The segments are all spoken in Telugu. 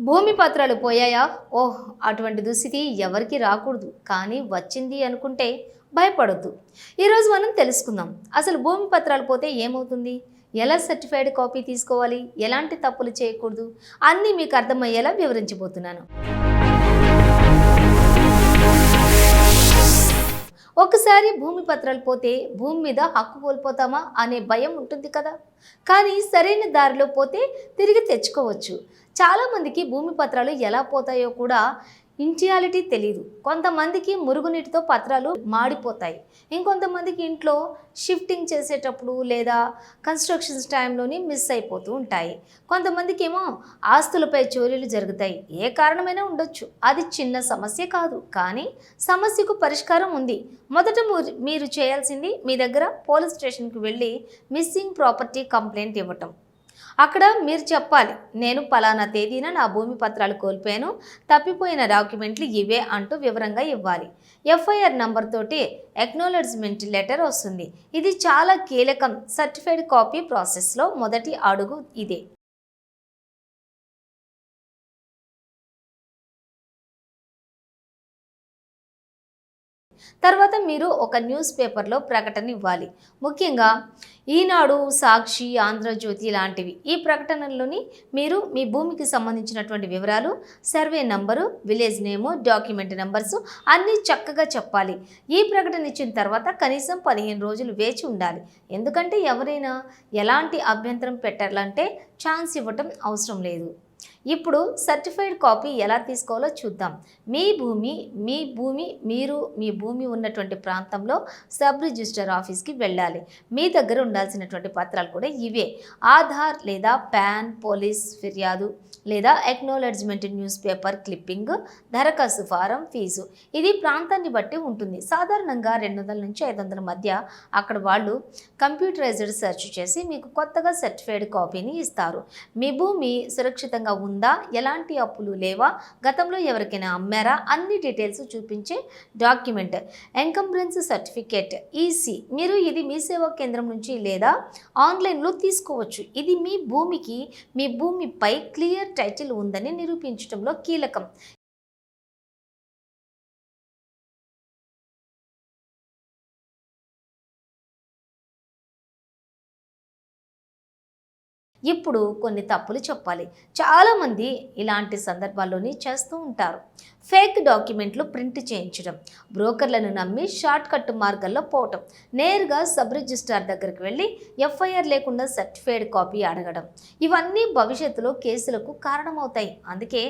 భూమి పత్రాలు పోయాయా? ఓహ్ అటువంటి దుస్థితి ఎవరికి రాకూడదు. కానీ వచ్చింది అనుకుంటే భయపడొద్దు. ఈరోజు మనం తెలుసుకుందాం. అసలు భూమి పత్రాలు పోతే ఏమవుతుంది? ఎలా సర్టిఫైడ్ కాపీ తీసుకోవాలి? ఎలాంటి తప్పులు చేయకూడదు? అన్నీ మీకు అర్థమయ్యేలా వివరించబోతున్నాను. ఒకసారి భూమి పత్రాలు పోతే భూమి మీద హక్కు కోల్పోతామా అనే భయం ఉంటుంది కదా? కానీ సరైన దారిలో పోతే తిరిగి తెచ్చుకోవచ్చు. చాలామందికి భూమి పత్రాలు ఎలా పోతాయో కూడా ఇంటియాలిటీ తెలియదు కొంతమందికి మురుగునీటితో పత్రాలు మాడిపోతాయి. ఇంకొంతమందికి ఇంట్లో షిఫ్టింగ్ చేసేటప్పుడు లేదా కన్స్ట్రక్షన్స్ టైంలోని మిస్ అయిపోతూ ఉంటాయి. కొంతమందికి ఏమో ఆస్తులపై చోరీలు జరుగుతాయి. ఏ కారణమైనా ఉండొచ్చు. అది చిన్న సమస్య కాదు. కానీ సమస్యకు పరిష్కారం ఉంది. మొదట మీరు- మీరు చేయాల్సింది మీ దగ్గర పోలీస్ స్టేషన్కి వెళ్ళి మిస్సింగ్ ప్రాపర్టీ కంప్లైంట్ ఇవ్వటం. అక్కడ మీరు చెప్పాలి నేను పలానా తేదీన నా భూమి పత్రాలు కోల్పోయాను తప్పిపోయిన డాక్యుమెంట్లు ఇవే అంటూ వివరంగా ఇవ్వాలి. ఎఫ్ఐఆర్ నంబర్ తోటి ఎక్నాలెడ్జ్మెంట్ లెటర్ వస్తుంది. ఇది చాలా కీలకం సర్టిఫైడ్ కాపీ ప్రాసెస్లో మొదటి అడుగు ఇదే. తర్వాత మీరు ఒక న్యూస్ పేపర్లో ప్రకటన ఇవ్వాలి. ముఖ్యంగా ఈనాడు సాక్షి ఆంధ్రజ్యోతి లాంటివి. ఈ ప్రకటనలోని మీరు మీ భూమికి సంబంధించినటువంటి వివరాలు survey number village name document numbers అన్నీ చక్కగా చెప్పాలి. ఈ ప్రకటన ఇచ్చిన తర్వాత కనీసం పదిహేను రోజులు వేచి ఉండాలి. ఎందుకంటే ఎవరైనా ఎలాంటి అభ్యంతరం పెట్టాలంటే ఛాన్స్ ఇవ్వటం అవసరం లేదు. ఇప్పుడు సర్టిఫైడ్ కాపీ ఎలా తీసుకోవాలో చూద్దాం. మీ భూమి మీ భూమి మీరు మీ భూమి ఉన్నటువంటి ప్రాంతంలో సబ్ రిజిస్టర్ ఆఫీస్కి వెళ్ళాలి. మీ దగ్గర ఉండాల్సినటువంటి పత్రాలు కూడా ఇవే. ఆధార్ లేదా పాన్ పోలీస్ ఫిర్యాదు లేదా ఎక్నాలెడ్జ్మెంట్ న్యూస్ పేపర్ క్లిప్పింగ్ దరఖాస్తు ఫారం ఫీజు. ఇది ప్రాంతాన్ని బట్టి ఉంటుంది. సాధారణంగా రెండు వందల నుంచి ఐదు వందల మధ్య అక్కడ వాళ్ళు కంప్యూటరైజ్డ్ సెర్చ్ చేసి మీకు కొత్తగా సర్టిఫైడ్ కాపీని ఇస్తారు. మీ భూమి సురక్షితంగా ఉందా? ఎలాంటి అప్పులు లేవా? గతంలో ఎవరికైనా అమ్మారా? అన్ని డీటెయిల్స్ చూపించే డాక్యుమెంట్. ఎంకంబ్రెన్స్ సర్టిఫికేట్. ఈసీ. మీరు ఇది మీ సేవా కేంద్రం నుంచి లేదా ఆన్లైన్లో తీసుకోవచ్చు. ఇది మీ భూమికి మీ భూమిపై క్లియర్ టైటిల్ ఉందని నిరూపించడంలో కీలకం. ఇప్పుడు కొన్ని తప్పులు చెప్పాలి. చాలామంది ఇలాంటి సందర్భాల్లోనే చేస్తూ ఉంటారు. ఫేక్ డాక్యుమెంట్లు ప్రింట్ చేయించడం బ్రోకర్లను నమ్మి షార్ట్ కట్ మార్గాల్లో పోవటం నేరుగా సబ్ రిజిస్ట్రార్ దగ్గరికి వెళ్ళి ఎఫ్ఐఆర్ లేకుండా సర్టిఫైడ్ కాపీ అడగడం ఇవన్నీ భవిష్యత్తులో కేసులకు కారణమవుతాయి. అందుకే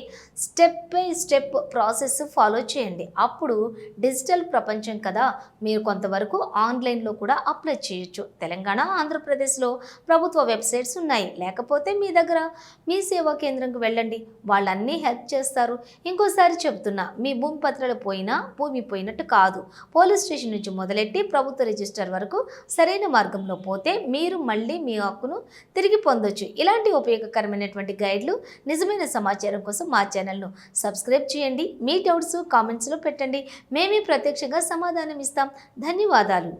step by step process follow చేయండి. అప్పుడు డిజిటల్ ప్రపంచం కదా! మీరు కొంతవరకు ఆన్లైన్లో కూడా అప్లై చేయొచ్చు. తెలంగాణ ఆంధ్రప్రదేశ్లో ప్రభుత్వ వెబ్సైట్స్ ఉన్నాయి. లేకపోతే మీ దగ్గర మీ సేవా కేంద్రంకి వెళ్ళండి. వాళ్ళన్నీ హెల్ప్ చేస్తారు. ఇంకోసారి చెప్తున్నా మీ భూమి పత్రాలు పోయినా భూమి పోయినట్టు కాదు. పోలీస్ స్టేషన్ నుంచి మొదలెట్టి ప్రభుత్వ రిజిస్టర్ వరకు సరైన మార్గంలో పోతే మీరు మళ్ళీ మీ హక్కును తిరిగి పొందొచ్చు. ఇలాంటి ఉపయోగకరమైనటువంటి గైడ్లు నిజమైన సమాచారం కోసం మా ఛానల్ను సబ్స్క్రైబ్ చేయండి. మీ డౌట్స్ కామెంట్స్లో పెట్టండి. మేమే ప్రత్యక్షంగా సమాధానం ఇస్తాం. ధన్యవాదాలు.